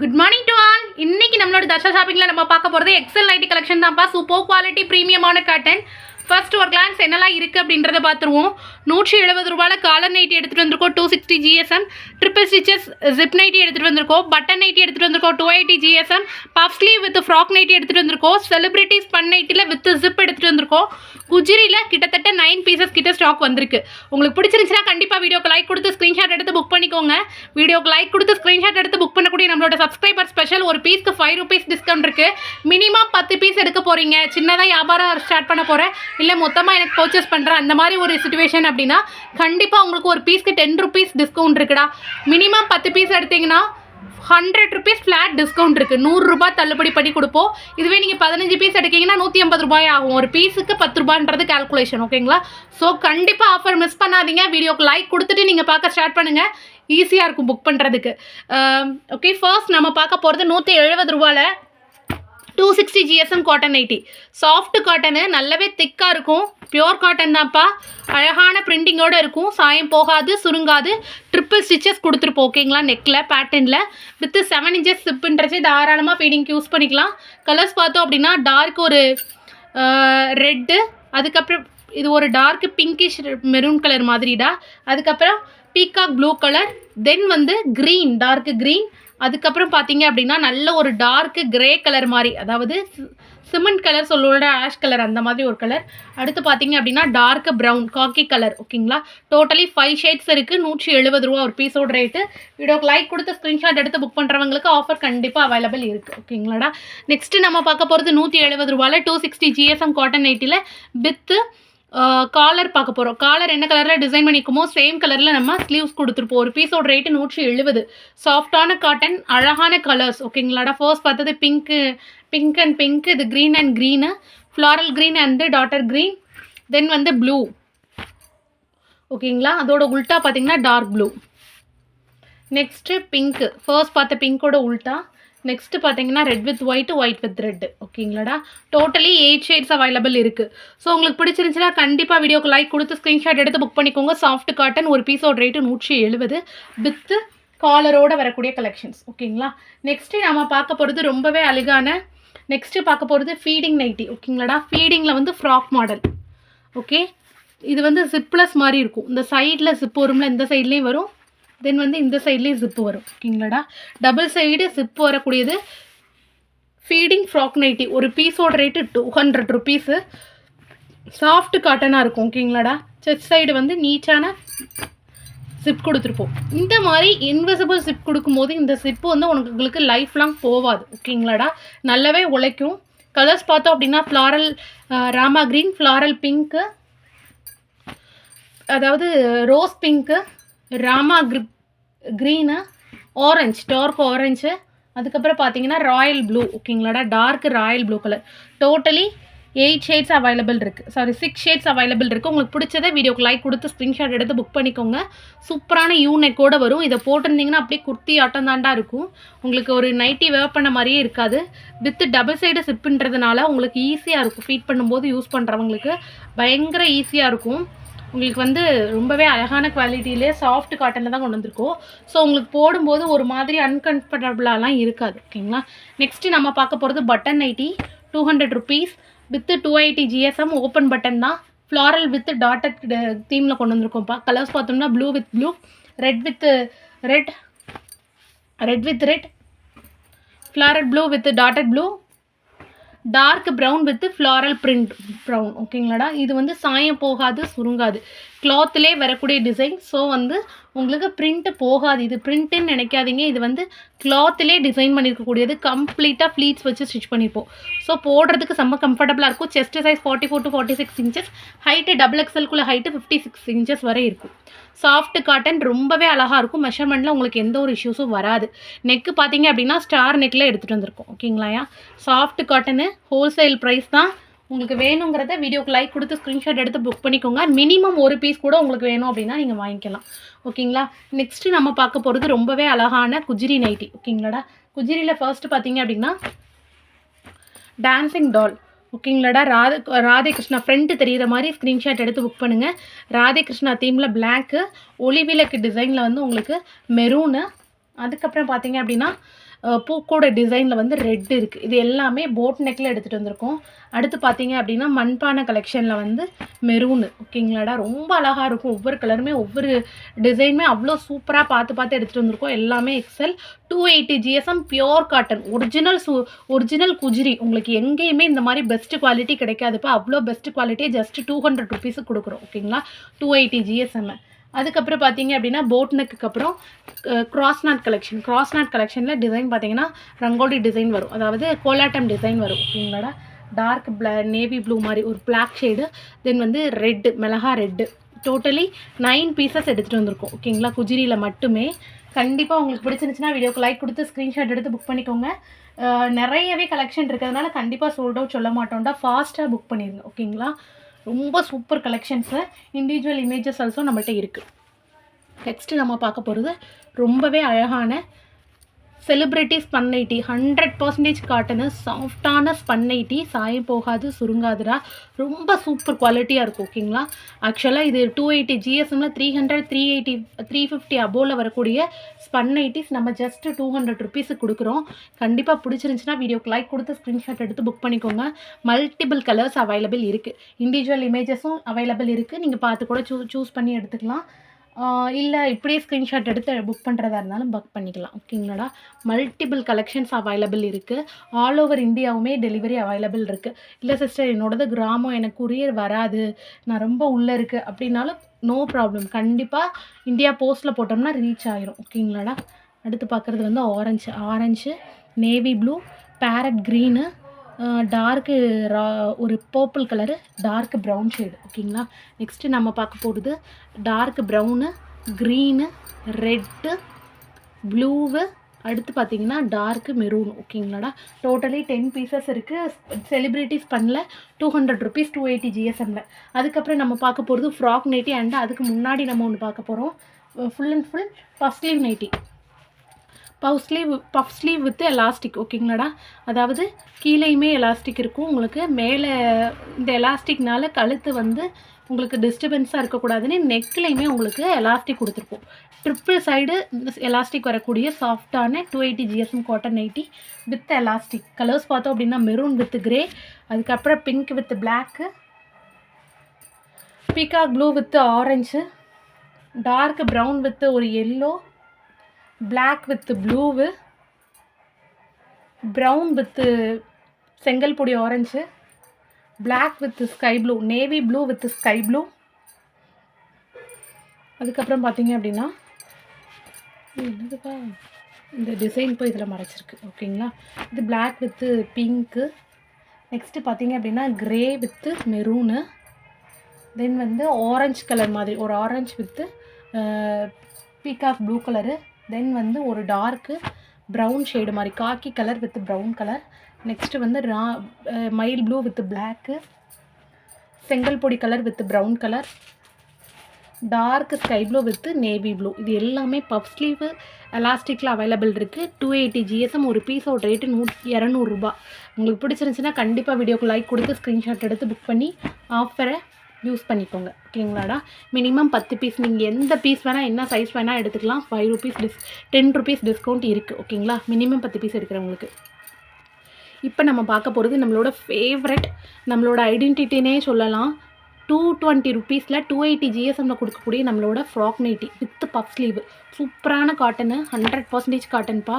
Good morning to all இன்னைக்கு நம்மளோட தர்ஷா ஷாப்பிங்கில் நம்ம பார்க்க போகிறது எக்ஸல் நைட்டி கலெக்ஷன் தான்ப்பா. சூப்பர் குவாலிட்டி ப்ரீமியமான காட்டன் ஃபர்ஸ்ட் ஒரு கிளான்ஸ் என்னெல்லாம் இருக்குது அப்படின்றத பார்த்துருவோம். நூற்றி எழுபது ரூபாயில் காலர் நைட்டி எடுத்துகிட்டு வந்திருக்கோம். Two sixty GSM triple stitches zip nighty எடுத்துகிட்டு வந்திருக்கோம். பட்டன் நைட்டி எடுத்துகிட்டு வந்திருக்கோம். Two eighty GSM puff sleeve with frock nighty எடுத்துகிட்டு வந்திருக்கோம். செலிப்ரிட்டிஸ் பன் நைட்டியில் வித் ஜிப் எடுத்துகிட்டு வந்திருக்கோம். குஜிரியில் கிட்டத்தட்ட நைன் பீசஸ் கிட்ட ஸ்டாக் வந்திருக்கு. உங்களுக்கு பிடிச்சிருந்துச்சுன்னா கண்டிப்பாக வீடியோக்கு லைக் கொடுத்து ஸ்க்ரீன்ஷாட் எடுத்து புக் பண்ணிக்கோங்க. வீடியோக்கு லைக் கொடுத்து ஸ்க்ரீன்ஷாட் எடுத்து புக் பண்ணக்கூடிய நம்மளோட சப்ஸ்கிரைபர் ஸ்பெஷல் ஒரு பீஸ்க்கு ஃபைவ் ருபீஸ் டிஸ்கவுண்ட் இருக்குது மினிமம் பத்து பீஸ் எடுக்க போகிறீங்க சின்னதாக வியாபாரம் ஸ்டார்ட் பண்ண போகிறேன் இல்லை மொத்தமாக எனக்கு பர்ச்சேஸ் பண்ணுறேன் அந்த மாதிரி ஒரு சுச்சுவேஷன் அப்படின்னா கண்டிப்பாக உங்களுக்கு ஒரு பீஸ்க்கு டென் ருபீஸ் டிஸ்கவுண்ட் இருக்குடா. மினிமம் பத்து பீஸ் எடுத்தீங்கன்னா ஹண்ட்ரட் ருபீஸ் ஃப்ளாட் டிஸ்கவுண்ட் இருக்குது நூறுரூபா தள்ளுபடி பண்ணி கொடுப்போம். இதுவே நீங்கள் பதினஞ்சு பீஸ் எடுக்கீங்கன்னா நூற்றி ஐம்பது ரூபாய் ஆகும். ஒரு பீஸுக்கு பத்து ரூபான்றது கால்குலேஷன் ஓகேங்களா ஸோ கண்டிப்பாக ஆஃபர் மிஸ் பண்ணாதீங்க. வீடியோக்கு லைக் கொடுத்துட்டு நீங்கள் பார்க்க ஸ்டார்ட் பண்ணுங்கள் ஈஸியாக இருக்கும் புக் பண்ணுறதுக்கு ஓகே ஃபர்ஸ்ட் நம்ம பார்க்க போகிறது நூற்றி எழுபது ரூபாயில் two sixty GSM cotton nighty soft cotton நல்லாவே திக்காக இருக்கும். பியோர் காட்டன் தான்ப்பா. அழகான பிரிண்டிங்கோடு இருக்கும். சாயம் போகாது சுருங்காது. ட்ரிப்பிள் ஸ்டிச்சஸ் கொடுத்துருப்போம் ஓகேங்களா நெக்கில் பேட்டர்னில் வித்து செவன் இன்ச்சஸ் சிப்புன்றச்சு தாராளமாக ஃபீடிங்க்கு யூஸ் பண்ணிக்கலாம். கலர்ஸ் பார்த்தோம் அப்படின்னா டார்க் ஒரு ரெட்டு அதுக்கப்புறம் இது ஒரு டார்க் பிங்கிஷ் மெரூன் கலர் மாதிரிடா. அதுக்கப்புறம் பீகாக் ப்ளூ கலர் தென் வந்து க்ரீன் டார்க் க்ரீன் அதுக்கப்புறம் பார்த்தீங்க அப்படின்னா நல்ல ஒரு டார்க்கு கிரே கலர் மாதிரி அதாவது சிமெண்ட் கலர் சொல்லுவோட ஆஷ் கலர் அந்த மாதிரி ஒரு கலர் அடுத்து பார்த்தீங்க அப்படின்னா டார்க்கு ப்ரௌன் காக்கி கலர் ஓகேங்களா டோட்டலி ஃபைவ் ஷேட்ஸ் இருக்குது நூற்றி எழுபது ரூபா ஒரு பீஸோட ரேட்டு வீடியோக்கு லைக் கொடுத்து ஸ்க்ரீன்ஷாட் எடுத்து புக் பண்ணுறவங்களுக்கு ஆஃபர் கண்டிப்பாக அவைலபிள் இருக்குது ஓகேங்களாடா நெக்ஸ்ட்டு நம்ம பார்க்க போகிறது நூற்றி எழுபது ரூபாயில் டூ சிக்ஸ்டி ஜிஎஸ்எம் காட்டன் நைட்டியில் வித்து காலர் பார்க்க போகிறோம் காலர் என்ன கலரில் டிசைன் பண்ணிக்குமோ சேம் கலரில் நம்ம ஸ்லீவ்ஸ் கொடுத்துருப்போம். ஒரு பீஸோட ரேட்டு நூற்றி எழுபது சாஃப்டான காட்டன் அழகான கலர்ஸ் ஓகேங்களாடா ஃபர்ஸ்ட் பார்த்தது பிங்க்கு பிங்க் அண்ட் பிங்க் இது green and green floral green and dotted green then வந்து ப்ளூ ஓகேங்களா அதோட உல்ட்டா பார்த்தீங்கன்னா dark blue next pink first பார்த்த பிங்க்கோட உல்ட்டா நெக்ஸ்ட்டு பார்த்தீங்கன்னா red with white white with red ஓகேங்களாடா? Totally eight shades available இருக்குது ஸோ உங்களுக்கு பிடிச்சிருந்துச்சுன்னா கண்டிப்பாக வீடியோக்கு லைக் கொடுத்து ஸ்க்ரீன்ஷாட் எடுத்து புக் பண்ணிக்கோங்க. சாஃப்ட் காட்டன் ஒரு பீஸோட ரேட்டு நூற்றி எழுபது வித்து காலரோடு வரக்கூடிய கலெக்ஷன்ஸ் ஓகேங்களா? நெக்ஸ்ட்டு நம்ம பார்க்க போகிறது ரொம்பவே அழகான நெக்ஸ்ட்டு பார்க்க போகிறது ஃபீடிங் நைட்டி ஓகேங்களாடா? ஃபீடிங்கில் வந்து ஃப்ராக் மாடல் ஓகே இது வந்து ஜிப்ளஸ் மாதிரி இருக்கும். இந்த சைடில் ஜிப் வரும்ல இந்த சைட்லேயும் வரும். தென் வந்து இந்த சைட்லேயும் ஜிப்பு வரும். ஓகேங்களாடா? டபுள் சைடு ஜிப்பு வரக்கூடியது ஃபீடிங் ஃப்ராக் நைட்டி ஒரு பீஸோட rate two hundred rupees soft காட்டனாக இருக்கும். ஓகேங்களாடா? செஸ்ட் சைடு வந்து நீட்டான ஜிப் கொடுத்துருப்போம். இந்த மாதிரி இன்விசிபிள் ஜிப் கொடுக்கும்போது இந்த ஜிப்பு வந்து உனக்கு உங்களுக்கு லைஃப் லாங் போகாது ஓகேங்களாடா? நல்லாவே உழைக்கும். கலர்ஸ் பார்த்தோம் அப்படின்னா floral Rama green floral pink அதாவது ரோஸ் பிங்க்கு ராமா கிரிப் க்ரீனு ஆரஞ்ச் டார்க் ஆரஞ்சு அதுக்கப்புறம் பார்த்தீங்கன்னா royal blue ஓகேங்களாடா dark royal blue colour totally eight shades available இருக்குது சாரி சிக்ஸ் ஷேட்ஸ் அவைலபிள் இருக்குது உங்களுக்கு பிடிச்சதை வீடியோக்கு லைக் கொடுத்து ஸ்க்ரீன்ஷாட் எடுத்து புக் பண்ணிக்கோங்க. சூப்பரான யூனெக்கோடு வரும். இதை போட்டிருந்தீங்கன்னா அப்படியே குர்த்தி ஆட்டம் தாண்டா இருக்கும். உங்களுக்கு ஒரு நைட்டி வேர் பண்ண மாதிரியே இருக்காது. வித்து டபுள் சைடு சிப்புன்றதுனால உங்களுக்கு ஈஸியாக இருக்கும். ஃபீட் பண்ணும்போது யூஸ் பண்ணுறவங்களுக்கு பயங்கர ஈஸியாக இருக்கும். உங்களுக்கு வந்து ரொம்பவே அழகான குவாலிட்டியிலே சாஃப்ட் காட்டனில் தான் கொண்டு வந்திருக்கோம். ஸோ உங்களுக்கு போடும்போது ஒரு மாதிரி அன்கம்ஃபர்டபுளாலாம் இருக்காது ஓகேங்களா நெக்ஸ்ட்டு நம்ம பார்க்க போகிறது button nighty two hundred rupees with two eighty GSM open button தான். ஃப்ளாரல் வித் டாட்டட் தீமில் கொண்டு வந்திருக்கோம்ப்பா கலர்ஸ் பார்த்தோம்னா blue with blue red with red red with red floral blue with dotted blue dark brown with floral print brown ஓகேங்களாடா இது வந்து சாயம் போகாது சுருங்காது. கிளாத்லே வரக்கூடிய டிசைன் ஸோ வந்து உங்களுக்கு பிரிண்ட்டு போகாது. இது பிரிண்ட்டுன்னு நினைக்காதீங்க. இது வந்து கிளாத்லே டிசைன் பண்ணியிருக்கக்கூடியது கம்ப்ளீட்டாக ஃப்ளீட்ஸ் வச்சு ஸ்டிச் பண்ணியிருப்போம் ஸோ போடுறதுக்கு செம்ம கம்ஃபர்டபுளாக இருக்கும். Chest size forty four to forty six inches height double எக்ஸல்குள்ளே height fifty six inches வரை இருக்கும். சாஃப்ட் காட்டன் ரொம்பவே அழகாக இருக்கும். மெஷர்மெண்ட்டில் உங்களுக்கு எந்த ஒரு இஷ்யூஸும் வராது. நெக்கு பார்த்தீங்க அப்படின்னா ஸ்டார் நெக்கில் எடுத்துகிட்டு வந்திருக்கோம். ஓகேங்களாயா சாஃப்ட் காட்டனு ஹோல்சேல் ப்ரைஸ் தான். உங்களுக்கு வேணுங்கிறத வீடியோக்கு லைக் கொடுத்து ஸ்க்ரீன்ஷாட் எடுத்து புக் பண்ணிக்கோங்க. மினிமம் ஒரு பீஸ் கூட உங்களுக்கு வேணும் அப்படின்னா நீங்கள் வாங்கிக்கலாம். ஓகேங்களா? நெக்ஸ்ட்டு நம்ம பார்க்க போகிறது ரொம்பவே அழகான குஜிரி நைட்டி ஓகேங்களாடா? குஜிரியில் ஃபர்ஸ்ட் பார்த்தீங்க அப்படின்னா டான்சிங் டால் ஓகேங்களாடா? ராதே ராதே கிருஷ்ணா ஃப்ரண்ட்டு தெரியிற மாதிரி ஸ்க்ரீன்ஷாட் எடுத்து புக் பண்ணுங்கள் ராதே கிருஷ்ணா தீமில் பிளாக்கு ஒளி விளக்கு டிசைனில் வந்து உங்களுக்கு மெரூனு அதுக்கப்புறம் பார்த்தீங்க அப்படின்னா பூக்கோட டிசைனில் வந்து ரெட் இருக்குது இது எல்லாமே போட் நெக்கில் எடுத்துகிட்டு வந்திருக்கோம். அடுத்து பார்த்தீங்க அப்படின்னா மண்பானை கலெக்ஷனில் வந்து மெரூனு ஓகேங்களாடா? ரொம்ப அழகாக இருக்கும். ஒவ்வொரு கலருமே ஒவ்வொரு டிசைனுமே அவ்வளோ சூப்பராக பார்த்து பார்த்து எடுத்துகிட்டு வந்திருக்கோம். எல்லாமே excel two eighty GSM pure cotton original சு ஒரிஜினல் குஜிரி. உங்களுக்கு எங்கேயுமே இந்த மாதிரி பெஸ்ட் குவாலிட்டி கிடைக்காதுப்பா. அவ்வளோ பெஸ்ட் குவாலிட்டியை ஜஸ்ட் டூ ஹண்ட்ரட் ருபீஸுக்கு கொடுக்குறோம். ஓகேங்களா? டூ எயிட்டி ஜிஎஸ்எம் அதுக்கப்புறம் பார்த்தீங்க அப்படின்னா போட் நெக்குக்கு அப்புறம் cross knot collection cross knot கலெக்ஷனில் டிசைன் பார்த்தீங்கன்னா ரங்கோலி டிசைன் வரும். அதாவது கோலாட்டம் டிசைன் வரும். ஓகேங்களாடா டார்க் ப்ள நேவி ப்ளூ மாதிரி ஒரு பிளாக் ஷேடு தென் வந்து ரெட்டு மிளகா ரெட்டு டோட்டலி நைன் பீசஸ் எடுத்துகிட்டு வந்திருக்கோம். ஓகேங்களா? குஜிரியில் மட்டுமே. கண்டிப்பாக உங்களுக்கு பிடிச்சிருந்துச்சுன்னா வீடியோக்கு லைக் கொடுத்து ஸ்க்ரீன்ஷாட் எடுத்து புக் பண்ணிக்கோங்க. நிறையவே கலெக்ஷன் இருக்கிறதுனால கண்டிப்பாக சோல்ட் அவுட் சொல்ல மாட்டோம்டா. ஃபாஸ்ட்டாக புக் பண்ணிடுங்க ஓகேங்களா? ரொம்ப சூப்பர் கலெக்ஷன்ஸில் இண்டிவிஜுவல் இமேஜஸ் ஆல்சோ நம்மள்ட்ட இருக்குது நெக்ஸ்ட்டு நம்ம பார்க்க போகிறது ரொம்பவே அழகான celebrity spun nighty hundred percentage cotton சாஃப்டான ஸ்பன் நைட்டி சாயம் போகாது சுருங்காதுடா. ரொம்ப சூப்பர் குவாலிட்டியாக இருக்கும் ஓகேங்களா ஆக்சுவலாக இது two eighty ஜிஎஸ்எம்ல three hundred three eighty three fifty அபோவில் வரக்கூடிய ஸ்பன் நைட்டிஸ் நம்ம ஜஸ்ட் டூ ஹண்ட்ரட் ருபீஸுக்கு கொடுக்குறோம். கண்டிப்பாக பிடிச்சிருந்துச்சுன்னா வீடியோக்கு லைக் கொடுத்து ஸ்க்ரீன்ஷாட் எடுத்து புக் பண்ணிக்கோங்க. மல்டிபிள் கலர்ஸ் அவைலபிள் இருக்குது இண்டிவிஜுவல் இமேஜஸும் அவைலபிள் இருக்குது நீங்கள் பார்த்து கூட சூ சூஸ் பண்ணி எடுத்துக்கலாம். இல்லை இப்படியே ஸ்க்ரீன்ஷாட் எடுத்து புக் பண்ணுறதா இருந்தாலும் புக் பண்ணிக்கலாம். ஓகேங்களாடா மல்டிபிள் கலெக்ஷன்ஸ் அவைலபிள் இருக்குது ஆல் ஓவர் இந்தியாவுமே டெலிவரி அவைலபிள் இருக்குது இல்லை சிஸ்டர் என்னோடது கிராமம் எனக்கு குரியர் வராது. நான் ரொம்ப உள்ளே இருக்குது அப்படின்னாலும் நோ ப்ராப்ளம் கண்டிப்பாக இந்தியா போஸ்ட்டில் போட்டோம்னா ரீச் ஆகிரும் ஓகேங்களாடா அடுத்து பார்க்குறது வந்து orange orange navy blue parrot green dark ரா ஒரு purple colour dark brown shade ஓகேங்களா நெக்ஸ்ட்டு நம்ம பார்க்க போகிறது dark brown green red blue அடுத்து பார்த்தீங்கன்னா டார்க்கு மெரூன் ஓகேங்களாடா டோட்டலி டென் பீசஸ் இருக்குது செலிப்ரிட்டிஸ் பண்ணல. Two hundred rupees two eighty ஜிஎஸ்எம்மில் அதுக்கப்புறம் நம்ம பார்க்க போகிறது ஃப்ராக் நைட்டி அண்ட் அதுக்கு முன்னாடி நம்ம ஒன்று பார்க்க போகிறோம் full and full puff sleeve nighty puff sleeve puff sleeve with elastic ஓகேங்களாடா அதாவது கீழேயுமே எலாஸ்டிக் இருக்கும். உங்களுக்கு மேலே இந்த எலாஸ்டிக்னால கழுத்து வந்து உங்களுக்கு டிஸ்டர்பன்ஸாக இருக்கக்கூடாதுன்னு நெக்லையுமே உங்களுக்கு எலாஸ்டிக் கொடுத்துருப்போம் ட்ரிப்பிள் சைடு எலாஸ்டிக் வரக்கூடிய சாஃப்டான two eighty GSM cotton nighty with elastic colours பார்த்தோம் அப்படின்னா மெரூன் வித் கிரே அதுக்கப்புறம் pink with black peacock blue with orange dark brown with ஒரு yellow black with blue brown with செங்கல் பொடி orange black with sky blue navy blue with sky blue அதுக்கப்புறம் பார்த்தீங்க அப்படின்னா என்னதுப்பா? இந்த டிசைன் போய் இதில் மறைச்சிருக்கு ஓகேங்களா? இது பிளாக் வித்து பிங்க்கு நெக்ஸ்ட்டு பார்த்தீங்க அப்படின்னா க்ரே வித்து மெரூனு தென் வந்து ஆரஞ்சு கலர் மாதிரி ஒரு orange with peacock blue colour then வந்து ஒரு டார்க்கு ப்ரௌன் ஷேடு மாதிரி khaki colour with brown colour next வந்து ரா மயில் ப்ளூ வித் பிளாக்கு செங்கல் பொடி colour with brown colour dark sky blue with navy blue இது எல்லாமே பஃப் ஸ்லீவு எலாஸ்டிக்கில் அவைலபிள் இருக்குது டூ எயிட்டி ஜிஎஸ்எம் ஒரு பீஸோட ரேட்டு நூ இரநூறுபா உங்களுக்கு பிடிச்சிருந்துச்சுன்னா கண்டிப்பாக வீடியோக்கு லைக் கொடுத்து ஸ்க்ரீன்ஷாட் எடுத்து புக் பண்ணி ஆஃபரை யூஸ் பண்ணிக்கோங்க. ஓகேங்களாடா? மினிமம் பத்து பீஸ் நீங்கள் எந்த பீஸ் வேணால் என்ன சைஸ் வேணால் எடுத்துக்கலாம். ஃபைவ் ருபீஸ் டிஸ் டென் ருபீஸ் டிஸ்கவுண்ட் இருக்குது ஓகேங்களா? மினிமம் பத்து பீஸ் எடுக்கிறவங்களுக்கு. இப்போ நம்ம பார்க்க போகிறது நம்மளோட ஃபேவரட் நம்மளோட ஐடென்டிட்டினே சொல்லலாம். டூ டுவெண்ட்டி ருபீஸில் டூ எயிட்டி ஜிஎஸ்எம்மில் கொடுக்கக்கூடிய நம்மளோட frock nighty with puff sleeve சூப்பரான காட்டனு ஹண்ட்ரட் பர்சன்டேஜ் காட்டன்ப்பா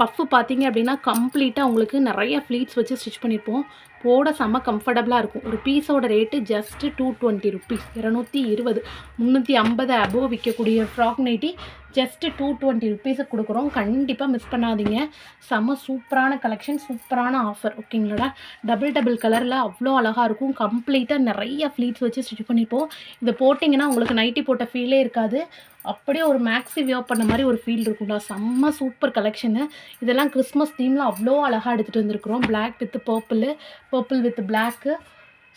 பஃப்பு பார்த்தீங்க அப்படின்னா கம்ப்ளீட்டாக உங்களுக்கு நிறைய ஃப்ளீட்ஸ் வச்சு ஸ்டிச் பண்ணியிருப்போம் போட செம்ம கம்ஃபர்டபுளாக இருக்கும். ஒரு பீஸோட rate just two twenty rupees இரநூத்தி இருபது. முந்நூற்றி ஐம்பது அபோவ் விற்கக்கூடிய frock nighty just two twenty ருபீஸுக்கு கொடுக்குறோம். கண்டிப்பாக மிஸ் பண்ணாதீங்க. செம்ம சூப்பரான கலெக்ஷன் சூப்பரான ஆஃபர் ஓகேங்களா டபுள் டபுள் கலரில் அவ்வளோ அழகாக இருக்கும். கம்ப்ளீட்டாக நிறைய ஃப்ளீட்ஸ் வச்சு ஸ்டிச் பண்ணிப்போம். இதை போட்டிங்கன்னா உங்களுக்கு நைட்டி போட்ட ஃபீலே இருக்காது. அப்படியே ஒரு மேக்ஸி வியர் பண்ண மாதிரி ஒரு ஃபீல் இருக்கும்டா. செம்ம சூப்பர் கலெக்ஷனு இதெல்லாம் கிறிஸ்மஸ் தீமில் அவ்வளோ அழகாக எடுத்துகிட்டு வந்திருக்கிறோம். Black with purple purple with black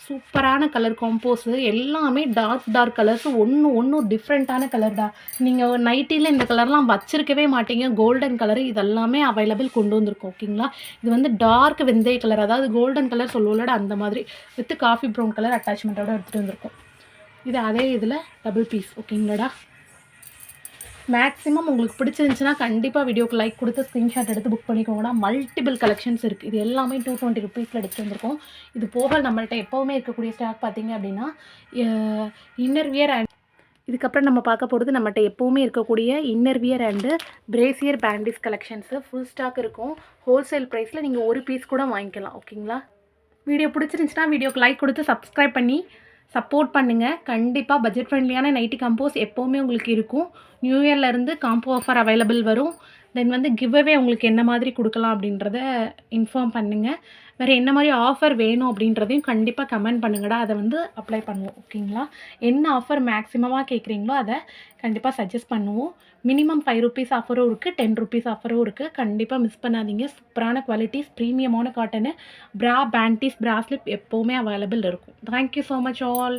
சூப்பரான கலர் காம்போஸு எல்லாமே டார்க் டார்க் கலர்ஸ் ஒன்று ஒன்றும் டிஃப்ரெண்ட்டான கலர்டா நீங்கள் நைட்டியில் இந்த கலர்லாம் வச்சுருக்கவே மாட்டீங்க. கோல்டன் கலர் இதெல்லாமே அவைலபிள் கொண்டு வந்திருக்கோம் ஓகேங்களா இது வந்து டார்க் வெந்தய கலர் அதாவது கோல்டன் கலர் சொல்லுவோம்லடா அந்த மாதிரி. வித் காஃபி ப்ரௌன் கலர் அட்டாச்மெண்ட்டோட எடுத்துகிட்டு வந்திருக்கோம். இது அதே இதில் டபுள் பீஸ் ஓகேங்களாடா மேக்ஸிமம் உங்களுக்கு பிடிச்சிருந்துச்சுன்னா கண்டிப்பாக வீடியோக்கு லைக் கொடுத்து ஸ்க்ரீன்ஷாட் எடுத்து புக் பண்ணிக்கோங்க மல்டிபிள் கலெக்ஷன்ஸ் இருக்குது இது எல்லாமே டூ டுவெண்ட்டி ருபீஸில் எடுத்து வந்திருக்கோம். இது போக நம்மள்ட்ட எப்போவுமே இருக்கக்கூடிய ஸ்டாக் பார்த்தீங்க அப்படின்னா இன்னர் வியர் அண்ட் இதுக்கப்புறம் நம்ம பார்க்க போகிறது நம்மகிட்ட எப்போவுமே இருக்கக்கூடிய inner wear and brassiere panties collections full stock இருக்கும். ஹோல்சேல் ப்ரைஸில் நீங்கள் ஒரு பீஸ் கூட வாங்கிக்கலாம். ஓகேங்களா வீடியோ பிடிச்சிருந்துச்சின்னா வீடியோக்கு லைக் கொடுத்து சப்ஸ்கிரைப் பண்ணி சப்போர்ட் பண்ணுங்கள் கண்டிப்பாக பட்ஜெட் ஃப்ரெண்ட்லியான நைட்டி காம்போஸ் எப்போவுமே உங்களுக்கு இருக்கும். நியூ இயர்லேருந்து காம்போ ஆஃபர் அவைலபிள் வரும். தென் வந்து கிவ்அவே உங்களுக்கு என்ன மாதிரி கொடுக்கலாம் அப்படின்றத இன்ஃபார்ம் பண்ணுங்கள் வேறு என்ன மாதிரி ஆஃபர் வேணும் அப்படின்றதையும் கண்டிப்பாக கமெண்ட் பண்ணுங்கடா. அதை வந்து அப்ளை பண்ணுவோம் ஓகேங்களா என்ன ஆஃபர் மேக்ஸிமமாக கேட்குறீங்களோ அதை கண்டிப்பாக சஜஸ்ட் பண்ணுவோம். மினிமம் ஃபைவ் ருபீஸ் ஆஃபரும் இருக்குது டென் ருபீஸ் ஆஃபரும் இருக்குது கண்டிப்பாக மிஸ் பண்ணாதீங்க. சூப்பரான qualities ப்ரீமியமான cotton bra panties bra slip எப்போவுமே அவைலபிள் இருக்கும். Thank you so much all